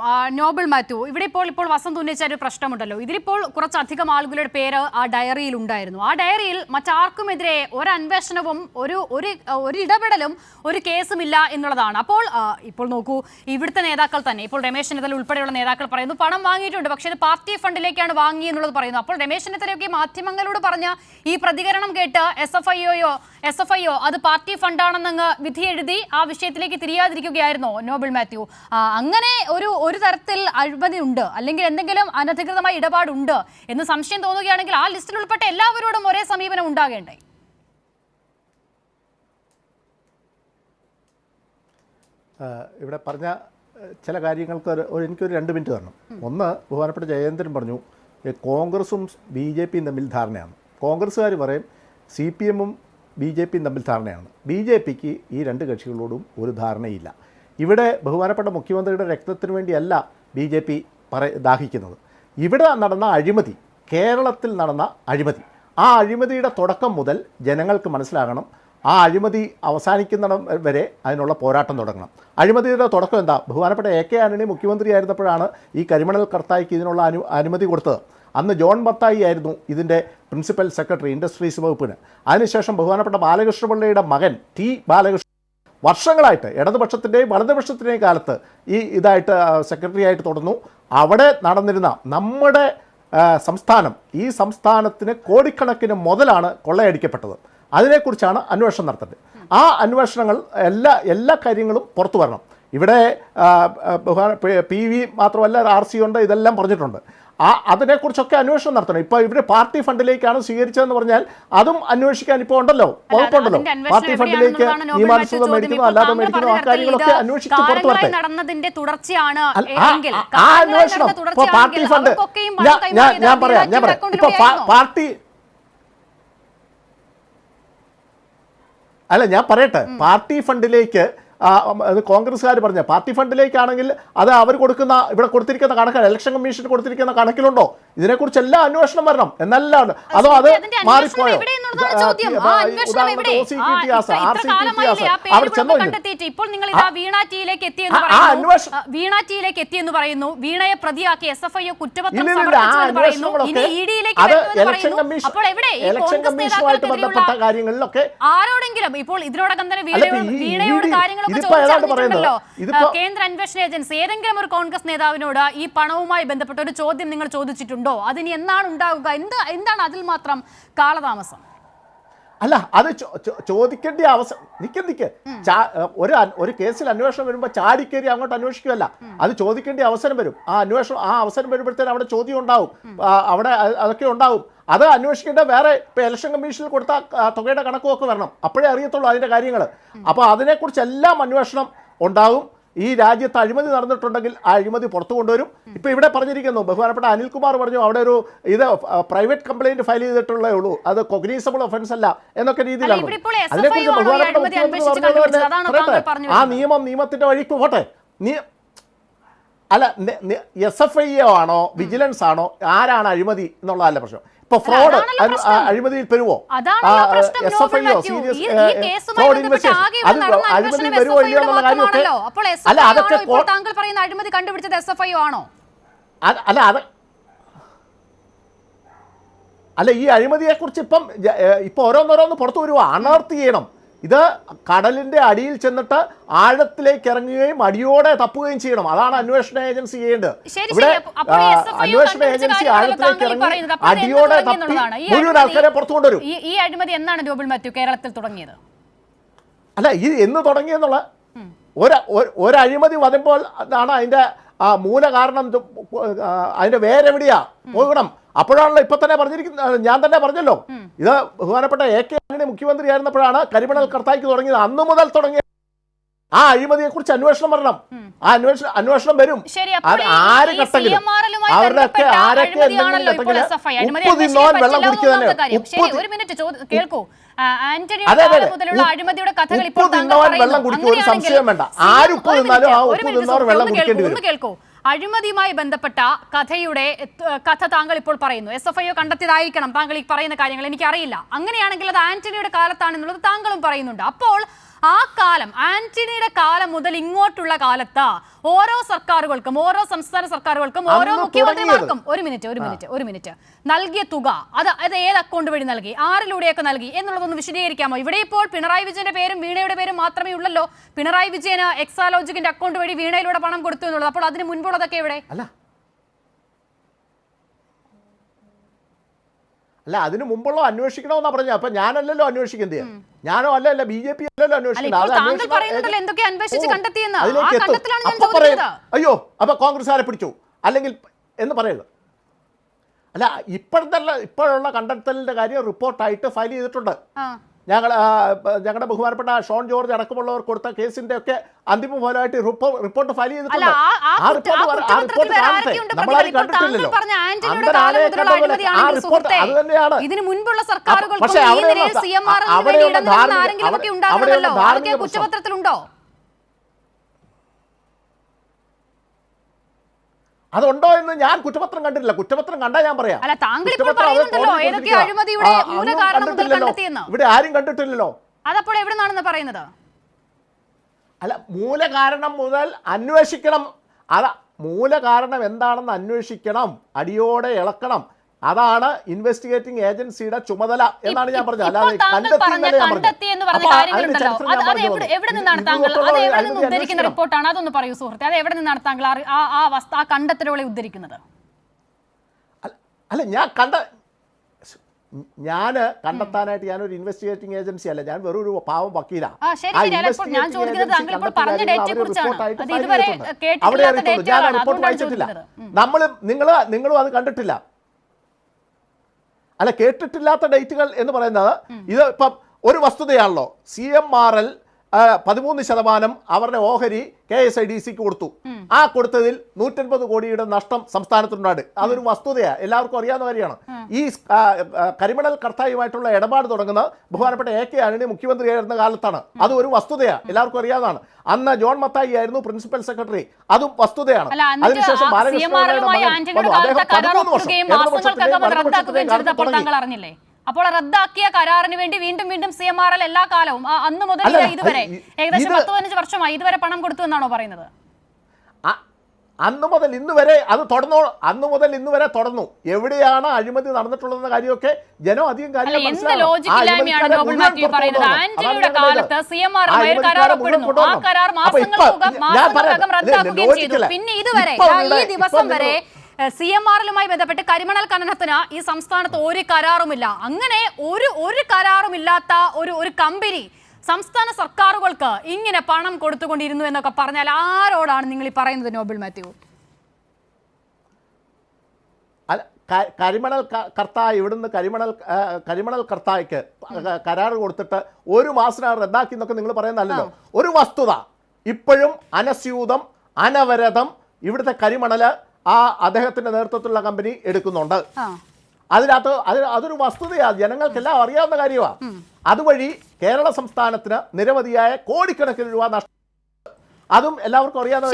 ആ, നോബിൾ മാത്യു ഇവിടെ ഇപ്പോൾ ഇപ്പോൾ വസന്ത് ഉന്നയിച്ച ഒരു പ്രശ്നമുണ്ടല്ലോ. ഇതിലിപ്പോൾ കുറച്ചധികം ആളുകളുടെ പേര് ആ ഡയറിയിൽ ഉണ്ടായിരുന്നു. ആ ഡയറിയിൽ മറ്റാർക്കുമെതിരെ ഒരു അന്വേഷണവും ഒരു ഒരു ഒരു ഇടപെടലും ഒരു കേസും ഇല്ല എന്നുള്ളതാണ്. അപ്പോൾ ഇപ്പോൾ നോക്കൂ ഇവിടുത്തെ നേതാക്കൾ തന്നെ ഇപ്പോൾ രമേശ് ചെന്നിത്തല ഉൾപ്പെടെയുള്ള നേതാക്കൾ പറയുന്നു പണം വാങ്ങിയിട്ടുണ്ട് പക്ഷേ ഇത് പാർട്ടി ഫണ്ടിലേക്കാണ് വാങ്ങി എന്നുള്ളത് പറയുന്നു. അപ്പോൾ രമേശ് ചെന്നിത്തലയൊക്കെ മാധ്യമങ്ങളോട് പറഞ്ഞ ഈ പ്രതികരണം കേട്ട് S F ഐഒയോ S F I O party ഫണ്ടാണെന്നങ്ങ് വിധിയെഴുതി ആ വിഷയത്തിലേക്ക് തിരിയാതിരിക്കുകയായിരുന്നോ നോബിൾ മാത്യു? അങ്ങനെ ഒരു ഒരു തരത്തിൽ അഴിമതി ഉണ്ട് അല്ലെങ്കിൽ എന്തെങ്കിലും അനധികൃതമായ ഇടപാടുണ്ട് എന്ന് സംശയം തോന്നുകയാണെങ്കിൽ ആ ലിസ്റ്റിൽ ഉൾപ്പെട്ട എല്ലാവരോടും ഒരേ സമീപനം ഉണ്ടാകേണ്ടേ? ഇവിടെ പറഞ്ഞ ചില കാര്യങ്ങൾക്ക് ഒരു- എനിക്കൊരു രണ്ട് മിനിറ്റ് തരണം. ഒന്ന് ബഹുമാനപ്പെട്ട ജയേന്ദ്രൻ പറഞ്ഞു കോൺഗ്രസും ബി ജെ പിയും തമ്മിൽ ധാരണയാണ്. കോൺഗ്രസ്സുകാർ പറയും സി പി എമ്മും ബി ജെ പിയും തമ്മിൽ ധാരണയാണ്. ബി ജെ പിക്ക് ഈ രണ്ട് കക്ഷികളോടും ഒരു ധാരണയില്ല. ഇവിടെ ബഹുമാനപ്പെട്ട മുഖ്യമന്ത്രിയുടെ രക്തത്തിന് വേണ്ടിയല്ല ബി ജെ പി പറ ദാഹിക്കുന്നത്. ഇവിടെ നടന്ന അഴിമതി കേരളത്തിൽ നടന്ന അഴിമതി. ആ അഴിമതിയുടെ തുടക്കം മുതൽ ജനങ്ങൾക്ക് മനസ്സിലാകണം. ആ അഴിമതി അവസാനിക്കുന്നിടം വരെ അതിനുള്ള പോരാട്ടം തുടങ്ങണം. അഴിമതിയുടെ തുടക്കം എന്താ? ബഹുമാനപ്പെട്ട എ കെ ആന്റണി മുഖ്യമന്ത്രിയായിരുന്നപ്പോഴാണ് ഈ കരിമണൽ കർത്തായിക്ക് ഇതിനുള്ള അനു അനുമതി കൊടുത്തത്. അന്ന് ജോൺ ബത്തായി ആയിരുന്നു ഇതിന്റെ പ്രിൻസിപ്പൽ സെക്രട്ടറി ഇൻഡസ്ട്രീസ് വകുപ്പിന്. അതിനുശേഷം ബഹുമാനപ്പെട്ട ബാലകൃഷ്ണപിള്ളയുടെ മകൻ ടി ബാലകൃഷ്ണ വർഷങ്ങളായിട്ട് ഇടതുപക്ഷത്തിന്റെയും വലതുപക്ഷത്തിന്റെയും കാലത്ത് ഈ ഇതായിട്ട് സെക്രട്ടറി ആയിട്ട് തുടർന്നു. അവിടെ നടന്നിരുന്ന നമ്മുടെ സംസ്ഥാനം ഈ സംസ്ഥാനത്തിന് കോടിക്കണക്കിന് മുതലാണ് കൊള്ളയടിക്കപ്പെട്ടത്. അതിനെക്കുറിച്ചാണ് അന്വേഷണം നടത്തേണ്ടത്. ആ അന്വേഷണങ്ങൾ എല്ലാ എല്ലാ കാര്യങ്ങളും പുറത്തു വരണം. ഇവിടെ പി വി മാത്രമല്ല ആർ സി ഉണ്ട് ഇതെല്ലാം പറഞ്ഞിട്ടുണ്ട്. ആ അതിനെക്കുറിച്ചൊക്കെ അന്വേഷണം നടത്തണം. ഇപ്പോൾ ഇവർ പാർട്ടി ഫണ്ടിലേക്കാണ് സ്വീകരിച്ചതെന്ന് പറഞ്ഞാൽ അതും അന്വേഷിക്കാൻ ഇപ്പോൾ ഉണ്ടല്ലോ. വകുപ്പുണ്ടല്ലോ. പാർട്ടി ഫണ്ടിലേക്ക് നിയമാനുസൃതം മേടിക്കുന്നു. അല്ലാതെ മേടിക്കുന്നു ആ കാര്യങ്ങളൊക്കെ അന്വേഷിച്ച് പുറത്തു വരട്ടെ. നടന്നതിന്റെ തുടർച്ചയാണ് ആ- അന്വേഷണം. ഇപ്പൊ ഇപ്പോൾ പാർട്ടി ഫണ്ട് ഞാൻ ഞാൻ പറയാം ഞാൻ പറയാം. ഇപ്പൊ പാർട്ടി അല്ല ഞാൻ പറയട്ടെ. പാർട്ടി ഫണ്ടിലേക്ക് അത് കോൺഗ്രസ്സുകാർ പറഞ്ഞ പാർട്ടി ഫണ്ടിലേക്കാണെങ്കിൽ അത് അവർ കൊടുക്കുന്ന ഇവിടെ കൊടുത്തിരിക്കുന്ന കണക്ക് ഇലക്ഷൻ കമ്മീഷൻ കൊടുത്തിരിക്കുന്ന കണക്കിലുണ്ടോ? ഇതിനെക്കുറിച്ച് എല്ലാ അന്വേഷണം വരണം. എന്നല്ലാണ്ട് അതോ അത് മാറിപ്പോയോ എവിടെ എന്നുള്ളതാണ് ഇത്, ആ, ചോദ്യം. ആ ആ, അന്വേഷണം എവിടെ? ആ, കിട്ടിയാസ്, ഇത്ര- RC ഇത്ര കാലമായില്ലേ കിട്ടിയാസ്, ആ പേര് അവിടെ ഇവിടെ ചെന്നോ ഇന്ന്? കണ്ടെത്തിയിട്ട് ഇപ്പോൾ നിങ്ങൾ ഇതാ വീണ എത്തിയെന്ന് പറയുന്നു. വീണയെ പ്രതിയാക്കി എസ് എഫ് ഐ കുറ്റപത്രം അപ്പോൾ എവിടെ? ബന്ധപ്പെട്ട കാര്യങ്ങളിലൊക്കെ ആരോടെങ്കിലും ഇപ്പോൾ ഇതിനോടകം തന്നെ വീണയോട് കാര്യങ്ങളൊക്കെ ചോദിച്ചറിഞ്ഞിട്ടുണ്ടല്ലോ കേന്ദ്ര അന്വേഷണ ഏജൻസി ഏതെങ്കിലും ഒരു കോൺഗ്രസ് നേതാവിനോട് ഈ പണവുമായി ബന്ധപ്പെട്ട ഒരു ചോദ്യം നിങ്ങൾ ചോദിച്ചിട്ടുണ്ടോ? അതിനി എന്നാണ് ഉണ്ടാവുക? എന്ത് എന്താണ് അതിൽ മാത്രം കാലതാമസം? അല്ല അത് ചോദിക്കേണ്ട അവസരം നിക്ക് നിക്ക്. ഒരു ഒരു കേസിൽ അന്വേഷണം വരുമ്പോൾ ചാടിക്കേറി അങ്ങോട്ട് അന്വേഷിക്കുകയല്ല. അത് ചോദിക്കേണ്ട അവസരം വരും. ആ അന്വേഷണം ആ അവസരം വരുമ്പോഴത്തേനും അവിടെ ചോദ്യം ഉണ്ടാവും. അവിടെ അതൊക്കെ ഉണ്ടാവും. അത് അന്വേഷിക്കേണ്ട വേറെ ഇപ്പം ഇലക്ഷൻ കമ്മീഷനിൽ കൊടുത്ത തുകയുടെ കണക്കുമൊക്കെ വരണം. അപ്പോഴേ അറിയത്തുള്ളൂ അതിന്റെ കാര്യങ്ങൾ അപ്പോൾ അതിനെക്കുറിച്ച് എല്ലാം അന്വേഷണം ഉണ്ടാവും. ഈ രാജ്യത്ത് അഴിമതി നടന്നിട്ടുണ്ടെങ്കിൽ ആ അഴിമതി പുറത്തു കൊണ്ടുവരും. ഇപ്പൊ ഇവിടെ പറഞ്ഞിരിക്കുന്നു ബഹുമാനപ്പെട്ട അനിൽകുമാർ പറഞ്ഞു അവിടെ ഒരു ഇത് പ്രൈവറ്റ് കംപ്ലൈന്റ് ഫയൽ ചെയ്തിട്ടുള്ളേ ഉള്ളൂ. അത് കൊഗ്നീസബിൾ ഒഫൻസ് അല്ല എന്നൊക്കെ രീതിയിലാണ്. ഇപ്പോൾ അതിനെക്കുറിച്ച് ബഹുമാനപ്പെട്ട മുഖ്യമന്ത്രി ആ നിയമം നിയമത്തിന്റെ വഴിക്ക് പോട്ടെ. നീ അല്ല എസ് എഫ് ഐ ആണോ വിജിലൻസ് ആണോ ആരാണ് അഴിമതി എന്നുള്ളതല്ല പ്രശ്നം. ഇപ്പൊ ഫ്രോഡ്. അഴിമതിയിൽ പെരുവോ? എസ് എഫ് ഐയോ സീരിയസ് ഈ- ഈ കേസുമായി ബന്ധപ്പെട്ട് ആകെ ഇവിടെ നടന്ന അഴിമതി അന്വേഷണം വരുമോ ഇല്ലയോ എന്നുള്ള കാര്യമൊക്കെ അല്ല അതൊക്കെ താങ്കൾ പറയുന്ന അഴിമതി കണ്ടുപിടിച്ചത് എസ് എഫ് ഐ ആണോ അല്ല അത് അല്ല ഈ അഴിമതിയെക്കുറിച്ച് ഇപ്പം ഇപ്പൊ ഓരോന്നോരോന്ന് പുറത്തു വരുവാ. അണർത്ത് ചെയ്യണം. ഇത് കടലിന്റെ അടിയിൽ ചെന്നിട്ട് ആഴത്തിലേക്ക് ഇറങ്ങുകയും അടിയോടെ തപ്പുകയും ചെയ്യണം. അതാണ് അന്വേഷണ ഏജൻസി ചെയ്യേണ്ടത്. ഇവിടെ അന്വേഷണ ഏജൻസി ആഴത്തിലേക്ക് ഇറങ്ങി അടിയോടെ തപ്പി മുഴുവൻ ആൾക്കാരെ പുറത്തു കൊണ്ടുവരും. ഈ അഴിമതി എന്നാണ് ജോബിൾ മാത്യു കേരളത്തിൽ തുടങ്ങിയത്? അല്ല ഇത് എന്ന് തുടങ്ങിയെന്നുള്ള ഒരു ഒരു- അഴിമതി വരുമ്പോൾ അതാണ് അതിന്റെ ആ മൂല കാരണം അതിന്റെ വേരെവിടെയാ? പോകണം. അപ്പോഴാണല്ലോ ഇപ്പൊ തന്നെ പറഞ്ഞിരിക്കുന്നത് ഞാൻ തന്നെ പറഞ്ഞല്ലോ. ഇത് ബഹുമാനപ്പെട്ട എ കെ ആന്റണി മുഖ്യമന്ത്രി ആയിരുന്നപ്പോഴാണ് കരിമണൽ കർത്താക്ക് തുടങ്ങിയത്. അന്നു മുതൽ തുടങ്ങിയ ആ അഴിമതിയെ കുറിച്ച് അന്വേഷണം വരണം. ആ അന്വേഷണം അന്വേഷണം വരും. ആര് കട്ടെങ്കിലും അവരുടെ ഒക്കെ ആരൊക്കെ എന്തെങ്കിലും. ഉപ്പ് തിന്നോൻ വെള്ളം കുടിക്കുക തന്നെ. കേൾക്കൂ. ആന്റണിയുടെ കാലം മുതലുള്ള അഴിമതിയുടെ കഥകൾ ഇപ്പോൾ താങ്കൾ പറയുന്നു. അങ്ങനെയാണെങ്കിൽ ഒന്ന് കേൾക്കൂ. അഴിമതിയുമായി ബന്ധപ്പെട്ട കഥയുടെ കഥ താങ്കൾ ഇപ്പോൾ പറയുന്നു എസ് എഫ് ഐ കണ്ടെത്തിയതായിരിക്കണം താങ്കൾ ഈ പറയുന്ന കാര്യങ്ങൾ. എനിക്കറിയില്ല. അങ്ങനെയാണെങ്കിൽ അത് ആന്റണിയുടെ കാലത്താണെന്നുള്ളത് താങ്കളും പറയുന്നുണ്ട്. അപ്പോൾ ആ കാലം ആന്റണിയുടെ കാലം മുതൽ ഇങ്ങോട്ടുള്ള കാലത്ത് ഓരോ സർക്കാരുകൾക്കും ഓരോ സംസ്ഥാന സർക്കാരുകൾക്കും ഓരോ മുഖ്യമന്ത്രിമാർക്കും ഒരു മിനിറ്റ് ഒരു മിനിറ്റ് ഒരു മിനിറ്റ് നൽകിയ തുക അത് അത് ഏത് അക്കൗണ്ട് വഴി നൽകി? ആരിലൂടെയൊക്കെ നൽകി? എന്നുള്ളതൊന്ന് വിശദീകരിക്കാമോ? ഇവിടെ ഇപ്പോൾ പിണറായി വിജയന്റെ പേരും വീണയുടെ പേരും മാത്രമേ ഉള്ളല്ലോ. പിണറായി വിജയന് എക്സാലോജിക്കിന്റെ അക്കൗണ്ട് വഴി വീണയിലൂടെ പണം കൊടുത്തു എന്നുള്ളത്. അപ്പോൾ അതിന് മുൻപുള്ളതൊക്കെ എവിടെ? അല്ല അതിനു മുമ്പുള്ള അന്വേഷിക്കണമെന്നാ പറഞ്ഞ അപ്പൊ ഞാനല്ലല്ലോ അന്വേഷിക്കുന്നത്. ഞാനോ അല്ല അല്ല ബി ജെ പി അല്ലല്ലോ അല്ല അന്വേഷിക്കുന്നത് ആരെ അയ്യോ അപ്പൊ കോൺഗ്രസ്സുകാരെ പിടിച്ചു. അല്ലെങ്കിൽ എന്ന് പറയരുത്. അല്ല ഇപ്പോഴത്തെ ഇപ്പോഴുള്ള കണ്ടെത്തലിന്റെ കാര്യം റിപ്പോർട്ടായിട്ട് ഫയൽ ചെയ്തിട്ടുണ്ട്. ഞങ്ങൾ ഞങ്ങളുടെ ബഹുമാനപ്പെട്ട ഷോൺ ജോർജ് അടക്കമുള്ളവർ കൊടുത്ത കേസിന്റെ ഒക്കെ അന്തിമ ഫലമായിട്ട് റിപ്പോർട്ട് ഫയൽ ചെയ്തിട്ടുണ്ട്. ആ റിപ്പോർട്ട് ആ റിപ്പോർട്ട് കാണട്ടെ. നമ്മളാരും കണ്ടിട്ടില്ലല്ലോ. ആ അത് തന്നെയാണ് ഇതിനു മുൻപുള്ള അവിടെയുള്ള ധാർമ്മിക- അവിടെയുള്ള ധാർമ്മിക പ്രശ്നം. അതുണ്ടോ എന്ന് ഞാൻ കുറ്റപത്രം കണ്ടിട്ടില്ല. കുറ്റപത്രം കണ്ടാ ഞാൻ പറയാം. ഇവിടെ ആരും കണ്ടിട്ടില്ലല്ലോ. അതപ്പോൾ എവിടെ നിന്നാണെന്ന് പറയുന്നത്? അല്ല മൂലകാരണം മുതൽ അന്വേഷിക്കണം. അതാ മൂലകാരണം എന്താണെന്ന് അന്വേഷിക്കണം. അടിയോടെ ഇളക്കണം. അതാണ് ഇൻവെസ്റ്റിഗേറ്റിംഗ് ഏജൻസിയുടെ ചുമതല എന്നാണ് ഞാൻ പറഞ്ഞത്. അല്ലാതെ കണ്ടെത്തി എന്ന് പറഞ്ഞ ഉദ്ധരിക്കുന്ന റിപ്പോർട്ടാണ് അതൊന്ന് പറയൂ സുഹൃത്തെ. അത് എവിടെ നിന്നാണ് താങ്കൾ ആ- വസ്തു ആ കണ്ടെത്തലുകളെ ഉദ്ധരിക്കുന്നത്? അല്ല- ഞാൻ കണ്ട ഞാൻ കണ്ടെത്താനായിട്ട് ഞാൻ ഒരു ഇൻവെസ്റ്റിഗേറ്റിംഗ് ഏജൻസി അല്ല ഞാൻ വെറും ഒരു പാവം വക്കീലാണ് അവിടെ അറിയത്തുള്ളൂ ഞാൻ റിപ്പോർട്ട് വായിച്ചിട്ടില്ല. നമ്മൾ നിങ്ങൾ നിങ്ങളും അത് കണ്ടിട്ടില്ല. അല്ല കേട്ടിട്ടില്ലാത്ത ഡേറ്റുകൾ എന്ന് പറയുന്നത് ഇത് ഇപ്പം ഒരു വസ്തുതയാണല്ലോ. സി എം ആർ എൽ പതിമൂന്ന് ശതമാനം അവരുടെ ഓഹരി കെ എസ് ഐ ഡി സിക്ക് കൊടുത്തു. ആ കൊടുത്തതിൽ നൂറ്റൻപത് കോടിയുടെ നഷ്ടം സംസ്ഥാനത്തുണ്ടാട് അതൊരു വസ്തുതയാണ് എല്ലാവർക്കും അറിയാവുന്ന കാര്യമാണ്. ഈ കരിമണൽ കർത്തായുമായിട്ടുള്ള ഇടപാട് തുടങ്ങുന്നത് ബഹുമാനപ്പെട്ട എ കെ ആന്റണി മുഖ്യമന്ത്രിയായിരുന്ന കാലത്താണ്. അത് ഒരു വസ്തുതയാണ് എല്ലാവർക്കും അറിയാവുന്നതാണ്. അന്ന് ജോൺ മത്തായി ആയിരുന്നു പ്രിൻസിപ്പൽ സെക്രട്ടറി. അതും വസ്തുതയാണ്. അതിനുശേഷം ബാലകൃഷ്ണ CMR പിള്ളയുടെ യുമായി മകൻ ആന്റണിയുടെ വന്നു. അദ്ദേഹം കാലത്തെ കരാർ 13 വർഷം ഒപ്പിടുകയും ഇടതുപക്ഷത്തിന്റെയും മാസങ്ങൾക്കകം അത് വലതുപക്ഷത്തിന്റെയും റദ്ദാക്കുകയും ചെയ്തപ്പോൾ കാലത്ത് താങ്കൾ അറിഞ്ഞില്ലേ അപ്പോൾ റദ്ദാക്കിയ കരാറിന് വേണ്ടി വീണ്ടും വീണ്ടും സി എം ആർ എൽ എല്ലാ കാലവും അന്ന് മുതൽ ഇതുവരെ ഏകദേശം പത്ത് പതിനഞ്ച് വർഷമായി ഇതുവരെ പണം കൊടുത്തു എന്നാണോ പറയുന്നത്? അന്ന് മുതൽ ഇന്ന് വരെ അത് തുടർന്നോ അന്ന് മുതൽ ഇന്ന് വരെ തുടർന്നു. എവിടെയാണ് അഴിമതി നടന്നിട്ടുള്ളതെന്ന കാര്യമൊക്കെ ജനം അധികം കാര്യം പിന്നെ ഇതുവരെ ഈ ദിവസം വരെ സി എം ആറിലുമായി ബന്ധപ്പെട്ട് കരിമണൽ ഖനനത്തിന് ഈ സംസ്ഥാനത്ത് ഒരു കരാറുമില്ല. അങ്ങനെ ഒരു ഒരു കരാറുമില്ലാത്ത ഒരു ഒരു കമ്പനി സംസ്ഥാന സർക്കാരുകൾക്ക് ഇങ്ങനെ പണം കൊടുത്തുകൊണ്ടിരുന്നു എന്നൊക്കെ പറഞ്ഞാൽ ആരോടാണ് നിങ്ങൾ ഈ പറയുന്നത് നോബിൾ മാത്യു? കരിമണൽ ക- കർത്താവ് ഇവിടുന്ന് കരിമണൽ കരിമണൽ കർത്തായ്ക്ക് കരാർ കൊടുത്തിട്ട് ഒരു മാസത്തിനകം റദ്ദാക്കി എന്നൊക്കെ നിങ്ങൾ പറയുന്നല്ലോ ഒരു വസ്തുത ഇപ്പോഴും അനസ്യൂതം അനവരതം ഇവിടുത്തെ കരിമണൽ ആ അദ്ദേഹത്തിന്റെ നേതൃത്വത്തിലുള്ള കമ്പനി എടുക്കുന്നുണ്ട്. അതിനകത്ത് അത് അതൊരു വസ്തുതയാണ്. ജനങ്ങൾക്കെല്ലാം അറിയാവുന്ന കാര്യമാണ് അതുവഴി കേരള സംസ്ഥാനത്തിന് നിരവധിയായ കോടിക്കണക്കിന് രൂപ നഷ്ടം. അതും എല്ലാവർക്കും അറിയാവുന്ന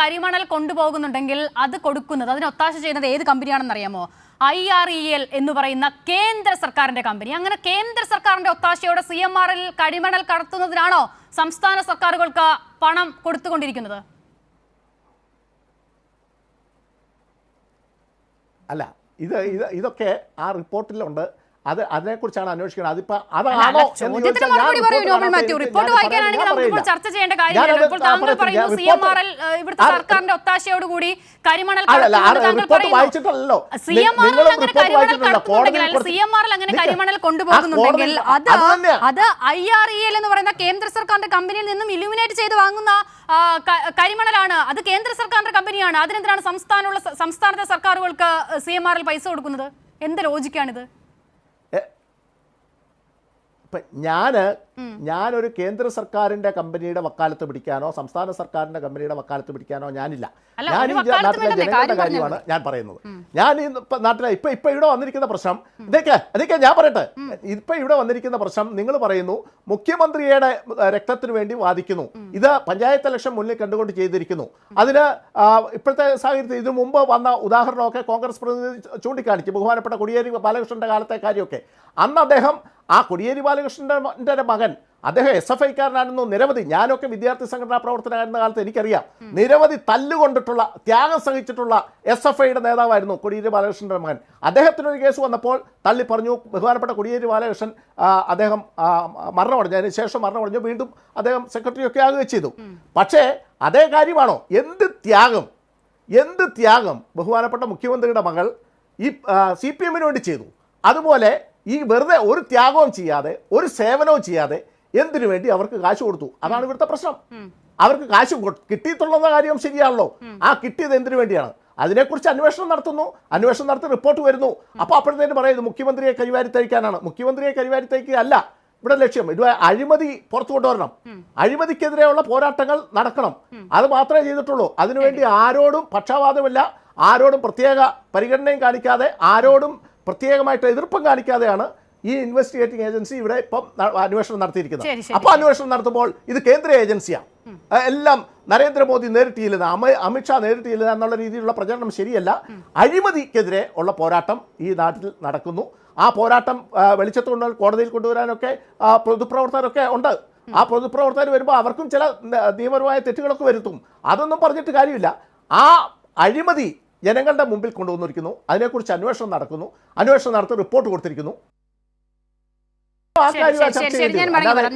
കരിമണൽ കൊണ്ടുപോകുന്നുണ്ടെങ്കിൽ അത് കൊടുക്കുന്നത് അതിന് ഒത്താശ ചെയ്യുന്നത് ഏത് കമ്പനിയാണെന്ന് അറിയാമോ? ഐ ആർ ഇ എൽ എന്ന് പറയുന്ന കേന്ദ്ര സർക്കാരിന്റെ കമ്പനി. അങ്ങനെ കേന്ദ്ര സർക്കാരിന്റെ ഒത്താശയോടെ സി എം ആർ എൽ കരിമണൽ കടത്തുന്നതിനാണോ സംസ്ഥാന സർക്കാരുകൾക്ക് പണം കൊടുത്തുകൊണ്ടിരിക്കുന്നത്? അല്ല ഇത് ഇത് ഇതൊക്കെ ആ റിപ്പോർട്ടിലുണ്ട്. അത് അതിനെക്കുറിച്ചാണ് അന്വേഷിക്കുന്നത്. അതിപ്പോ അതാണോ റിപ്പോർട്ട് വായിക്കാനാണെങ്കിൽ പറയാൻ ചർച്ച ചെയ്യേണ്ട കാര്യമില്ല. ഇപ്പോൾ താങ്കൾ. പറയുന്നു സി എം ആർ എൽ ഇവിടുത്തെ സർക്കാരിന്റെ ഒത്താശയോടുകൂടി കരിമണൽ. വായിച്ചിട്ടല്ലല്ലോ. സി എം ആർ എൽ അങ്ങനെ റിപ്പോർട്ട് കരിമണൽ. കടത്തുന്നുണ്ടെങ്കിൽ സി എം ആർ എൽ അങ്ങനെ കരിമണൽ കൊണ്ടുപോകുന്നുണ്ടെങ്കിൽ അത് അത് ഐ ആർ ഇ എൽ എന്ന് പറയുന്ന കേന്ദ്ര സർക്കാരിന്റെ കമ്പനിയിൽ നിന്നും ഇലുമിനേറ്റ് ചെയ്ത് വാങ്ങുന്ന കരിമണലാണ്. അത് കേന്ദ്ര സർക്കാരിന്റെ കമ്പനിയാണ്. അതിനെന്തിനാണ് സംസ്ഥാനമുള്ള സംസ്ഥാനത്തെ സർക്കാരുകൾക്ക് സി എം ആർ എൽ പൈസ കൊടുക്കുന്നത്? എന്ത് ലോജിക്കാണിത് ഇപ്പം ഞാൻ ഞാനൊരു കേന്ദ്ര സർക്കാരിന്റെ കമ്പനിയുടെ വക്കാലത്ത് പിടിക്കാനോ സംസ്ഥാന സർക്കാരിന്റെ കമ്പനിയുടെ വക്കാലത്ത് പിടിക്കാനോ ഞാനില്ല. ഞാൻ ഈ നാട്ടിലെ ജനങ്ങളുടെ കാര്യമാണ് ഞാൻ പറയുന്നത്. ഞാൻ ഈ ഇപ്പൊ നാട്ടിലെ ഇപ്പൊ ഇപ്പൊ ഇവിടെ വന്നിരിക്കുന്ന പ്രശ്നം ഇതൊക്കെ അതൊക്കെ ഞാൻ പറയട്ടെ. ഇപ്പൊ ഇവിടെ വന്നിരിക്കുന്ന പ്രശ്നം നിങ്ങൾ പറയുന്നു മുഖ്യമന്ത്രിയുടെ രക്തത്തിന് വേണ്ടി വാദിക്കുന്നു. ഇത് പഞ്ചായത്ത് ഇലക്ഷൻ മുന്നിൽ കണ്ടുകൊണ്ട് ചെയ്തിരിക്കുന്നു. അതിന് ഇപ്പോഴത്തെ സാഹചര്യത്തിൽ ഇതിനു മുമ്പ് വന്ന ഉദാഹരണമൊക്കെ കോൺഗ്രസ് പ്രതിനിധി ചൂണ്ടിക്കാണിച്ചു ബഹുമാനപ്പെട്ട കൊടിയേരി ബാലകൃഷ്ണന്റെ കാലത്തെ കാര്യമൊക്കെ. അന്ന് അദ്ദേഹം ആ കൊടിയേരി ബാലകൃഷ്ണന്റെ മകൻ. അദ്ദേഹം എസ് എഫ് ഐക്കാരനായിരുന്നു നിരവധി ഞാനൊക്കെ വിദ്യാർത്ഥി സംഘടനാ പ്രവർത്തനമായിരുന്ന കാലത്ത് എനിക്കറിയാം. നിരവധി തല്ലുകൊണ്ടിട്ടുള്ള ത്യാഗം സഹിച്ചിട്ടുള്ള എസ് എഫ് ഐയുടെ നേതാവായിരുന്നു കൊടിയേരി ബാലകൃഷ്ണന്റെ മകൻ. അദ്ദേഹത്തിനൊരു കേസ് വന്നപ്പോൾ തള്ളി പറഞ്ഞു ബഹുമാനപ്പെട്ട കൊടിയേരി ബാലകൃഷ്ണൻ അദ്ദേഹം മരണമടഞ്ഞു. അതിന് ശേഷം മരണമടഞ്ഞു. വീണ്ടും അദ്ദേഹം സെക്രട്ടറി ഒക്കെ ആകുകയും ചെയ്തു. പക്ഷേ അതേ കാര്യമാണോ? എന്ത് ത്യാഗം? എന്ത് ത്യാഗം? ബഹുമാനപ്പെട്ട മുഖ്യമന്ത്രിയുടെ മകൾ ഈ സി പി എമ്മിന് വേണ്ടി ചെയ്തു. അതുപോലെ ഈ വെറുതെ ഒരു ത്യാഗവും ചെയ്യാതെ ഒരു സേവനവും ചെയ്യാതെ എന്തിനു വേണ്ടി അവർക്ക് കാശ് കൊടുത്തു? അതാണ് ഇവിടുത്തെ പ്രശ്നം. അവർക്ക് കാശ് കിട്ടിയിട്ടുള്ള കാര്യം ശരിയാണല്ലോ. ആ കിട്ടിയത് എന്തിനു വേണ്ടിയാണ്? അതിനെക്കുറിച്ച് അന്വേഷണം നടത്തുന്നു. അന്വേഷണം നടത്തി റിപ്പോർട്ട് വരുന്നു. അപ്പോൾ അപ്പോഴത്തേന് പറയുന്നത് മുഖ്യമന്ത്രിയെ കരിവാരിത്തഴിക്കാനാണ് മുഖ്യമന്ത്രിയെ കരിവാരിത്തഴിക്കുകയല്ല ഇവിടെ ലക്ഷ്യം ഇത് അഴിമതി പുറത്തു കൊണ്ടുവരണം. അഴിമതിക്കെതിരെയുള്ള പോരാട്ടങ്ങൾ നടക്കണം. അത് മാത്രമേ ചെയ്തിട്ടുള്ളൂ. അതിനുവേണ്ടി ആരോടും പക്ഷപാതമില്ല. ആരോടും പ്രത്യേക പരിഗണനയും കാണിക്കാതെ ആരോടും പ്രത്യേകമായിട്ട് എതിർപ്പം കാണിക്കാതെയാണ് ഈ ഇൻവെസ്റ്റിഗേറ്റിംഗ് ഏജൻസി ഇവിടെ ഇപ്പം അന്വേഷണം നടത്തിയിരിക്കുന്നത്. അപ്പോൾ അന്വേഷണം നടത്തുമ്പോൾ ഇത് കേന്ദ്ര ഏജൻസിയാണ്. എല്ലാം നരേന്ദ്രമോദി നേരിട്ടില്ലെന്ന് അമ അമിത്ഷാ നേരിട്ടില്ല എന്നുള്ള രീതിയിലുള്ള പ്രചരണം ശരിയല്ല. അഴിമതിക്കെതിരെ ഉള്ള പോരാട്ടം ഈ നാട്ടിൽ നടക്കുന്നു. ആ പോരാട്ടം വെളിച്ചത്ത് കൊണ്ടുവരാൻ കോടതിയിൽ കൊണ്ടുവരാനൊക്കെ പൊതുപ്രവർത്തകരൊക്കെ ഉണ്ട്. ആ പൊതുപ്രവർത്തകർ വരുമ്പോൾ അവർക്കും ചില നിയമപരമായ തെറ്റുകളൊക്കെ വരുത്തും. അതൊന്നും പറഞ്ഞിട്ട് കാര്യമില്ല. ആ അഴിമതി ജനങ്ങളുടെ മുമ്പിൽ കൊണ്ടുവന്നിരിക്കുന്നു. അതിനെക്കുറിച്ച് അന്വേഷണം നടക്കുന്നു. അന്വേഷണം നടത്തി റിപ്പോർട്ട് കൊടുത്തിരിക്കുന്നു. ആ കാര്യം ചർച്ച ശരി,